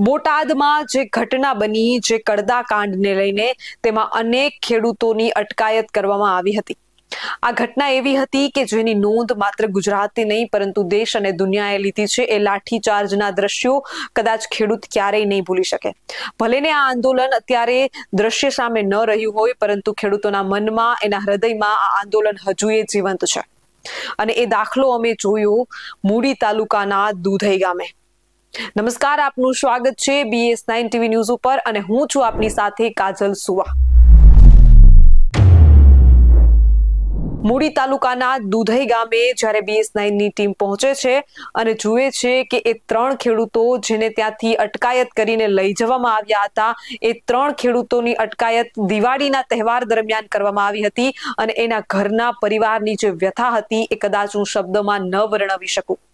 બોટાદમાં જે ઘટના બની, જે કડદા કાંડને લઈને તેમાં અનેક ખેડૂતોની અટકાયત કરવામાં આવી હતી. આ ઘટના એવી હતી કે જેની નોંધ માત્ર ગુજરાતે નહીં, પરંતુ દેશ અને દુનિયાએ લીધી છે. એ લાઠીચાર્જના દ્રશ્યો કદાચ ખેડૂત ક્યારેય નહીં ભૂલી શકે. ભલેને આ આંદોલન અત્યારે દ્રશ્ય સામે ન રહ્યું હોય, પરંતુ ખેડૂતોના મનમાં, એના હૃદયમાં આ આંદોલન હજુ એ જીવંત છે. અને એ દાખલો અમે જોયો મૂડી તાલુકાના દૂધઈ ગામે. નમસ્કાર, આપનું સ્વાગત છે બીએસ નાઇન ટીવી ન્યૂઝ ઉપર અને હું છું આપની સાથે કાજલ સુવા. મૂડી તાલુકાના દુધઈ ગામે જ્યારે બીએસ નાઇનની ટીમ પહોંચે છે અને જુએ છે કે એ ત્રણ ખેડૂતો જેને ત્યાંથી અટકાયત કરીને લઈ જવામાં આવ્યા હતા, એ ત્રણ ખેડૂતોની અટકાયત દિવાળીના તહેવાર દરમિયાન કરવામાં આવી હતી અને એના ઘરના પરિવારની જે વ્યથા હતી એ કદાચ હું શબ્દમાં ન વર્ણવી શકું.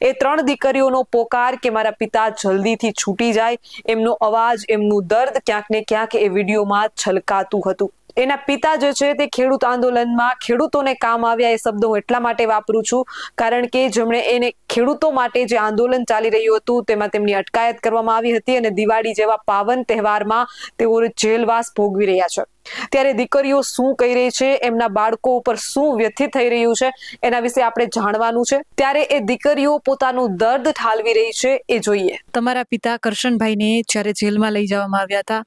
એ ત્રણ દીકરીઓનો પોકાર કે મારા પિતા જલ્દીથી છૂટી જાય, એમનો અવાજ, એમનું દર્દ ક્યાંક ને ક્યાંક એ વિડીયોમાં છલકાતું હતું. એના પિતા જે છે તે ખેડૂત આંદોલનમાં ખેડૂતોને કામ આવ્યા એ શબ્દ હું એટલા માટે વાપરું છું, કારણ કે જેમણે એને ખેડૂતો માટે જે આંદોલન ચાલી રહ્યું હતું તેમાં તેમની અટકાયત કરવામાં આવી હતી અને દિવાળી જેવા પાવન તહેવારમાં તેઓ જેલવાસ ભોગવી રહ્યા છે. ત્યારે દીકરીઓ શું કહી રહી છે, એમના બાળકો ઉપર શું વ્યથિત થઈ રહ્યું છે, એના વિશે આપણે જાણવાનું છે. ત્યારે એ દીકરીઓ પોતાનું દર્દ ઠાલવી રહી છે, એ જોઈએ. તમારા પિતા કરશનભાઈને જ્યારે જેલમાં લઈ જવામાં આવ્યા હતા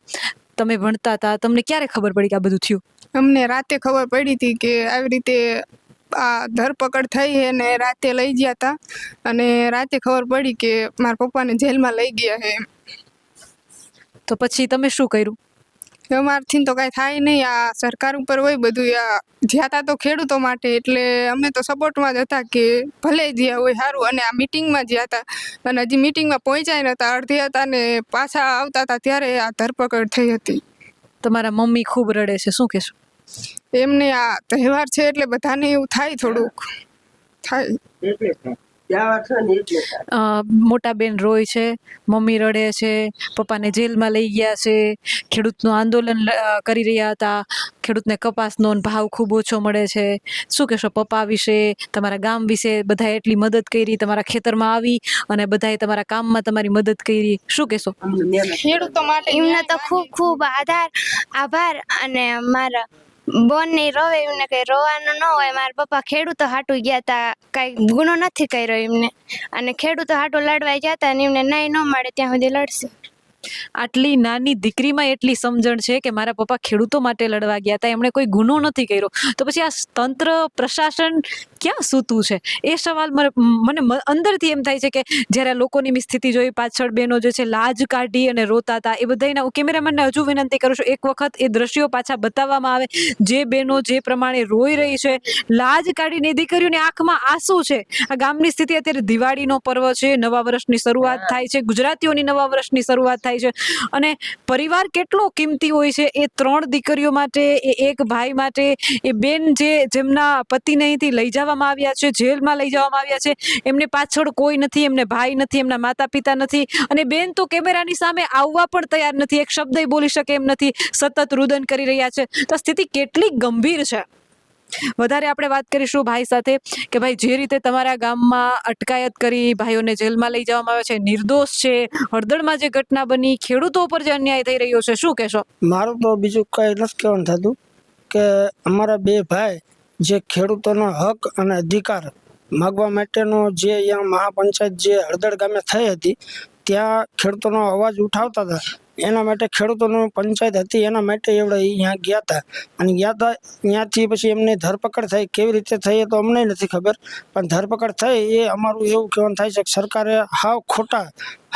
તમે ભણતા હતા તમને ક્યારે ખબર પડી કે આ બધું થયું? અમને રાતે ખબર પડી હતી કે આવી રીતે આ ધરપકડ થઈ અને ને રાતે લઈ ગયા હતા. અને રાતે ખબર પડી કે મારા પપ્પાને જેલમાં લઈ ગયા છે તો પછી તમે શું કર્યું? અમારથી તો કાંઈ થાય નહીં. આ સરકાર ઉપર હોય બધું. આ જ્યાં તા તો ખેડૂતો માટે એટલે અમે તો સપોર્ટમાં જ હતા કે ભલે જ્યાં હોય સારું. અને આ મિટિંગમાં જ્યાં હતા અને હજી મિટિંગમાં પહોંચ્યા નહોતા અડધી હતા ને પાછા આવતા હતા ત્યારે આ ધરપકડ થઈ હતી. તમારા મમ્મી ખૂબ રડે છે શું કહેશો? એમને આ તહેવાર છે એટલે બધાને એવું થાય થોડુંક. થાય. મોટા બેન રોય છે મમ્મી રડે છે પપ્પાને જેલમાં લઈ ગયા છે ખેડૂતનું આંદોલન કરી રહ્યા હતા ખેડૂતને કપાસનો ભાવ ખૂબ ઓછો મળે છે. શું કહેશો પપ્પા વિશે તમારા ગામ વિશે બધાએ એટલી મદદ કરી તમારા ખેતરમાં આવી અને બધાએ તમારા કામમાં તમારી મદદ કરી. શું કહેશો? ખેડૂતો માટે એમને તો ખૂબ ખૂબ આધાર આભાર અને મારા બોનની રોવે, એમને કઈ રોવાનું ન હોય. મારા પપ્પા ખેડૂતો હાટું ગયા તા, કઈ ગુનો નથી કર્યો એમને. અને ખેડૂતો હાટું લડવા ગયા તા અને એમને નહીં ન મળે, ત્યાં સુધી લડશે. આટલી નાની દીકરીમાં એટલી સમજણ છે કે મારા પપ્પા ખેડૂતો માટે લડવા ગયા હતા એમણે કોઈ ગુનો નથી કર્યો. તો પછી આ તંત્ર, પ્રશાસન ક્યાં સૂતું છે? એ સવાલ મને અંદરથી એમ થાય છે કે જ્યારે લોકોની મેં સ્થિતિ જોઈ પાછળ બહેનો જે છે લાજ કાઢી અને રોતા હતા એ બધાના હું કેમેરામેનને હજુ વિનંતી કરું છું એક વખત એ દ્રશ્યો પાછા બતાવવામાં આવે. જે બહેનો જે પ્રમાણે રોઈ રહી છે લાજ કાઢીને દીકરીઓની આંખમાં આંસુ છે. આ ગામની સ્થિતિ અત્યારે દિવાળીનો પર્વ છે નવા વર્ષની શરૂઆત થાય છે ગુજરાતીઓની નવા વર્ષની શરૂઆત થાય છે. અને પરિવાર કેટલો કિંમતી હોય છે એ ત્રણ દીકરીઓ માટે એ એક ભાઈ માટે એ બેન જે જેમના પતિને અહીંથી લઈ જવામાં આવ્યા છે, જેલમાં લઈ જવામાં આવ્યા છે. એમને પાછળ કોઈ નથી, એમને ભાઈ નથી, એમના માતા પિતા નથી. અને બેન તો કેમેરાની સામે આવવા પણ તૈયાર નથી. એક શબ્દ બોલી શકે એમ નથી. સતત રુદન કરી રહ્યા છે. તો સ્થિતિ કેટલી ગંભીર છે. વધારે આપણે વાત કરીશું ભાઈ સાથે કે ભાઈ જે રીતે તમારા ગામમાં અટકાયત કરી ભાઈઓને જેલમાં લઈ જવામાં આવે છે. નિર્દોષ છે. હળદળમાં જે ઘટના બની, ખેડૂતો ઉપર જે અન્યાય થઈ રહ્યો છે. શું કહેશો? મારું તો બીજું કંઈ નથી કહેવાનું થતું કે અમારા બે ભાઈ જે ખેડૂતોનો હક અને અધિકાર માગવા માટેનો જે અહીંયા મહાપંચાયત જે હળદળ ગામે થઈ હતી ત્યાં ખેડૂતોનો અવાજ ઉઠાવતા હતા. એના માટે ખેડૂતોનો પંચાયત હતી. એના માટે એવડે અહીંયા ગયા હતા અને ગયા હતા ત્યાંથી પછી એમની ધરપકડ થઈ. કેવી રીતે થઈ એ તો અમને નથી ખબર. પણ ધરપકડ થઈ એ અમારું એવું કહેવાનું થાય છે કે સરકારે હાવ ખોટા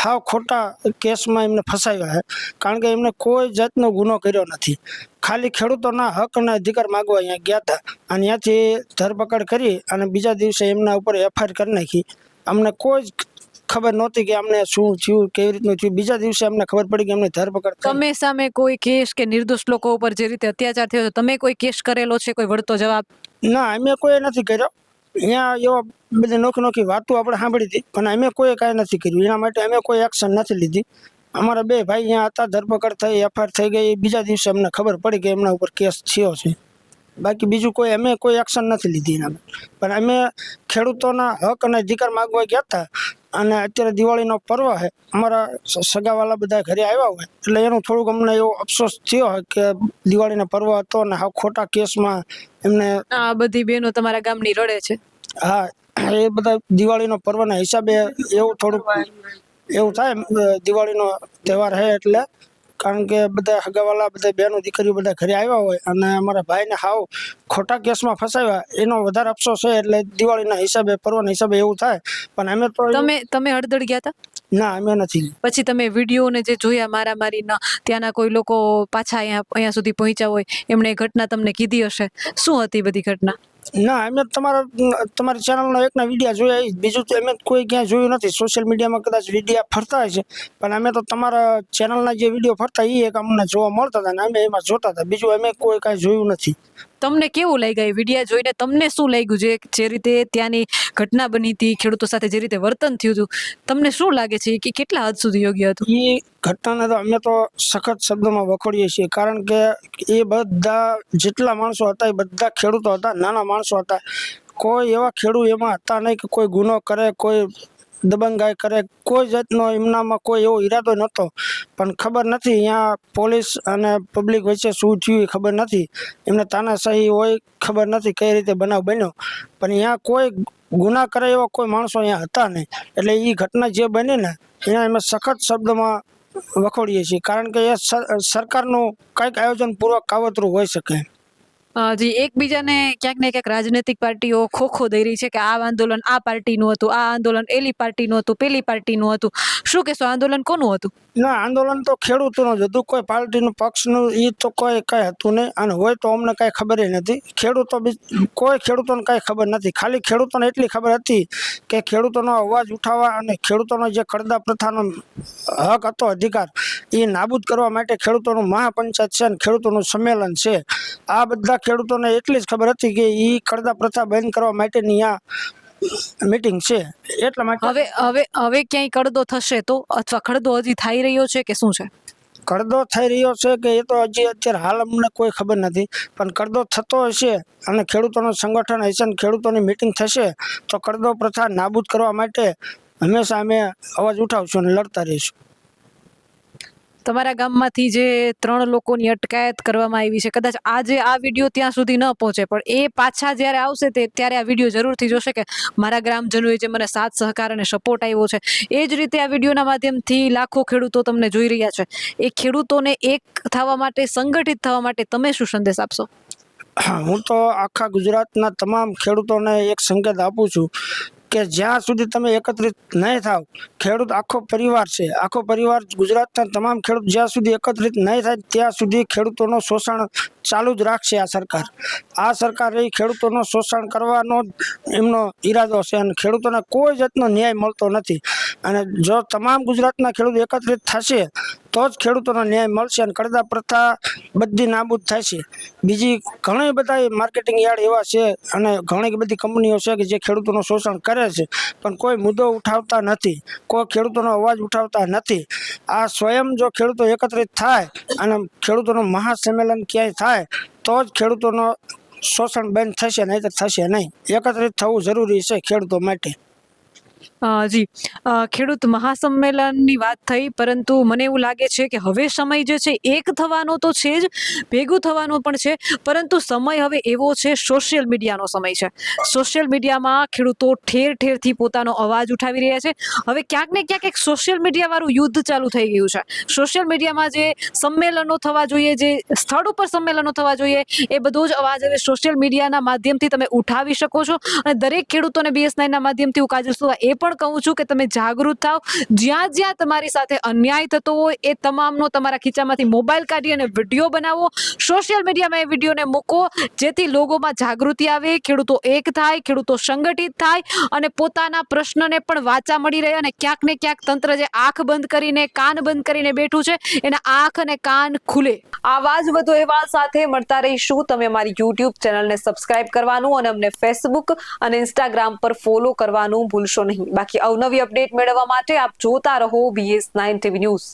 હાવ ખોટા કેસમાં એમને ફસાવ્યા છે કારણ કે એમને કોઈ જાતનો ગુનો કર્યો નથી. ખાલી ખેડૂતોના હક અને અધિકાર માગવા અહીંયા ગયા હતા અને ત્યાંથી ધરપકડ કરી અને બીજા દિવસે એમના ઉપર એફઆઈઆર કરી નાખી. અમને કોઈ જ ખબર નહોતી કે અમને શું થયું કેવી રીતનું થયું. બીજા દિવસે અમને ખબર પડી કે એમની ધરપકડ તમે સામે કોઈ કેસ કે નિર્દોષ લોકો ઉપર જે રીતે અત્યાચાર થયો છે તમે કોઈ કેસ કરેલો છે કોઈ વળતો જવાબ? ના અમે કોઈ નથી કર્યો. અહીંયા એવા બધી નોખી નોખી વાતો આપણે સાંભળી હતી પણ અમે કોઈ કાંઈ નથી કર્યું. એના માટે અમે કોઈ એક્શન નથી લીધી. અમારા બે ભાઈ અહીંયા હતા ધરપકડ થઈ એફઆઈઆર થઈ ગઈ. બીજા દિવસે અમને ખબર પડી કે એમના ઉપર કેસ થયો છે. બાકી બીજું કોઈ અમે કોઈ એક્શન નથી લીધી એના પણ અમે ખેડૂતોના હક અને અધિકાર માગવા ગયા હતા. અને અત્યારે દિવાળીનો પર્વ છે. અમારા સગાવાલા બધા ઘરે આવ્યા હોય. એટલે એનું થોડુંક અમને એવો અફસોસ થયો હોય કે દિવાળીનો પર્વ હતો અને હા ખોટા કેસમાં એમને આ બધી બહેનો તમારા ગામની રડે છે. હા એ બધા દિવાળીનો પર્વના હિસાબે એવું થોડુંક એવું થાય દિવાળીનો તહેવાર છે એટલે કારણ કે બધા હગાવાલા બધા બહેનો દીકરીઓ બધા ઘરે આવ્યા હોય અને અમારા ભાઈને હાવ ખોટા કેસમાં ફસાવ્યા એનો વધારે અફસોસ છે એટલે દિવાળીના હિસાબે પર્વના હિસાબે એવું થાય. પણ અમે તો તમે તમે હળદળ ગયા હતા? ના અમે નથી. પછી તમે વિડીયોને જે જોયા મારામારીના ત્યાંના કોઈ લોકો પાછા અહીંયા અહીંયા સુધી પહોંચ્યા હોય એમણે એ ઘટના તમને કીધી હશે? શું હતી બધી ઘટના? ના અમે તમારા, તમારી ચેનલનો એકના વિડીયા જોયા બીજું તો અમે કોઈ ક્યાંય જોયું નથી. સોશિયલ મીડિયામાં કદાચ વિડીયા ફરતા હશે. પણ અમે તો તમારા ચેનલના જે વીડિયો ફરતા એ એક અમને જોવા મળતા હતા ને અમે એમાં જોતા હતા. બીજું અમે કોઈ કાંઈ જોયું નથી. તમને કેવું લાગ્યું એ વિડીયા જોઈને? તમને શું લાગ્યું જે જે રીતે ત્યાંની ઘટના બની હતી, ખેડૂતો સાથે જે રીતે વર્તન થયું હતું? તમને શું લાગે છે કે કેટલા હદ સુધી યોગ્ય હતું? એ ઘટનાને તો અમે તો સખત શબ્દોમાં વખોડીએ છીએ. કારણ કે એ બધા જેટલા માણસો હતા, એ બધા ખેડૂતો હતા, નાના માણસો હતા. કોઈ એવા ખેડૂત એમાં હતા નહીં કે કોઈ ગુનો કરે, કોઈ દબંગાઈ કરે. કોઈ જાતનો એમનામાં કોઈ એવો ઈરાદો નહોતો. પણ ખબર નથી, અહીંયા પોલીસ અને પબ્લિક વચ્ચે શું થયું ખબર નથી. એમને તાનાશાહી હોય ખબર નથી કઈ રીતે બનાવ બન્યો. પણ અહીંયા કોઈ ગુના કરે એવા કોઈ માણસો અહીંયા હતા નહીં. એટલે એ ઘટના જે બની ને એના અમે સખત શબ્દમાં વખોડીએ છીએ. કારણ કે એ સર- સરકારનું કંઈક આયોજનપૂર્વક કાવતરું હોઈ શકે. જી એકબીજાને ક્યાંક ને ક્યાંક રાજનૈતિક પાર્ટીઓ ખોખો દઈ રહી છે કે આ આંદોલન આ પાર્ટીનું હતું, આ આંદોલન એલી પાર્ટીનું હતું, પેલી પાર્ટીનું હતું. શું કહેશો, આંદોલન કોનું હતું? ના, આંદોલન તો ખેડૂતોનું જ હતું. કોઈ પાર્ટીનું પક્ષનું એ તો કોઈ કંઈ હતું નહીં. અને હોય તો અમને કાંઈ ખબર નથી. ખેડૂતો બી, કોઈ ખેડૂતોને કાંઈ ખબર નથી. ખાલી ખેડૂતોને એટલી ખબર હતી કે ખેડૂતોનો અવાજ ઉઠાવવા અને ખેડૂતોનો જે કડદા પ્રથાનો હક હતો, અધિકાર એ નાબૂદ કરવા માટે ખેડૂતોનું મહાપંચાયત છે અને ખેડૂતોનું સંમેલન છે. આ બધા ખેડૂતોને એટલી જ ખબર હતી કે એ કડદા પ્રથા બંધ કરવા માટેની આ મીટિંગ છે. એટલા માટે હવે હવે હવે ક્યાંય કડદો થશે તો? અથવા ખડદો હજી થઈ રહ્યો છે કે શું છે? કડદો થઈ રહ્યો છે કે એ તો હજી અત્યારે હાલ અમને કોઈ ખબર નથી. પણ કડદો થતો હશે અને ખેડૂતોનું સંગઠન હશે અને ખેડૂતોની મિટિંગ થશે તો કડદો પ્રથા નાબૂદ કરવા માટે હંમેશા અમે અવાજ ઉઠાવશું અને લડતા રહીશું. તમારા ગામમાંથી જે ત્રણ લોકોની અટકાયત કરવામાં આવી છે, કદાચ આજે આ વીડિયો ત્યાં સુધી ન પહોંચે, પણ એ પાછા જ્યારે આવશે તે ત્યારે આ વીડિયો જરૂરથી જોશે કે મારા ગ્રામજનોએ જે મને સાથ, સહકાર અને સપોર્ટ આવ્યો છે, એ જ રીતે આ વિડીયોના માધ્યમથી લાખો ખેડૂતો તમને જોઈ રહ્યા છે. એ ખેડૂતોને એક થવા માટે, સંગઠિત થવા માટે તમે શું સંદેશ આપશો? હું તો આખા ગુજરાતના તમામ ખેડૂતોને એક સંકેત આપું છું કે જ્યાં સુધી તમે એકત્રિત નહીં થાવ, ખેડૂત આખો પરિવાર છે. આખો પરિવાર ગુજરાતના તમામ ખેડૂત જ્યાં સુધી એકત્રિત નહીં થાય, ત્યાં સુધી ખેડૂતોનું શોષણ ચાલુ જ રાખશે આ સરકાર. આ સરકાર એ ખેડૂતોનું શોષણ કરવાનો એમનો ઈરાદો છે અને ખેડૂતોને કોઈ જાતનો ન્યાય મળતો નથી. અને જો તમામ ગુજરાતના ખેડૂત એકત્રિત થશે તો જ ખેડૂતોનો ન્યાય મળશે અને કડદા પ્રથા બધી નાબૂદ થશે બીજી ઘણી બધા માર્કેટિંગ યાર્ડ એવા છે અને ઘણી બધી કંપનીઓ છે કે જે ખેડૂતોનું શોષણ કરે છે, પણ કોઈ મુદ્દો ઉઠાવતા નથી, કોઈ ખેડૂતોનો અવાજ ઉઠાવતા નથી. આ સ્વયં જો ખેડૂતો એકત્રિત થાય અને ખેડૂતોનું મહાસંમેલન ક્યાંય થાય, તો જ ખેડૂતોનો શોષણ બંધ થશે નહીં તો થશે નહીં. એકત્રિત થવું જરૂરી છે ખેડૂતો માટે. જી. ખેડૂત મહાસંમેલનની વાત થઈ, પરંતુ મને એવું લાગે છે કે હવે સમય જે છે, એક થવાનો તો છે જ, ભેગું થવાનું પણ છે, પરંતુ સમય હવે એવો છે, સોશિયલ મીડિયાનો સમય છે. સોશિયલ મીડિયામાં ખેડૂતો ઠેર ઠેરથી પોતાનો અવાજ ઉઠાવી રહ્યા છે. હવે ક્યાંક ને ક્યાંક એક સોશિયલ મીડિયાવાળું યુદ્ધ ચાલુ થઈ ગયું છે. સોશિયલ મીડિયામાં જે સંમેલનો થવા જોઈએ, જે સ્થળ ઉપર સંમેલનો થવા જોઈએ, એ બધો જ અવાજ હવે સોશિયલ મીડિયાના માધ્યમથી તમે ઉઠાવી શકો છો. અને દરેક ખેડૂતોને બીએસ માધ્યમથી કાજલ સુવા એ પણ કહું છું કે તમે જાગૃત થાવ જ્યાં જ્યાં તમારી સાથે અન્યાય થતો હોય, એ તમામનો તમારા ખીચામાંથી મોબાઈલ કાઢી અને વીડિયો બનાવો. સોશિયલ મીડિયામાં એ વિડીયોને મૂકો, જેથી લોકોમાં જાગૃતિ આવે, ખેડૂતો એક થાય, ખેડૂતો સંગઠિત થાય, અને પોતાના પ્રશ્નને પણ વાચા મળી રહે અને ક્યાંક ને ક્યાંક તંત્ર જે આંખ બંધ કરીને, કાન બંધ કરીને બેઠું છે, એના આંખ અને કાન ખુલે. આવા જ વધુ અહેવાલ સાથે મળતા રહીશું. તમે અમારી યુટ્યુબ ચેનલને સબસ્ક્રાઇબ કરવાનું અને અમને ફેસબુક અને ઇન્સ્ટાગ્રામ પર ફોલો કરવાનું ભૂલશો નહીં. બાકી અવનવી અપડેટ મેળવવા માટે આપ જોતા રહો બીએસ નાઇન ટીવી ન્યૂઝ.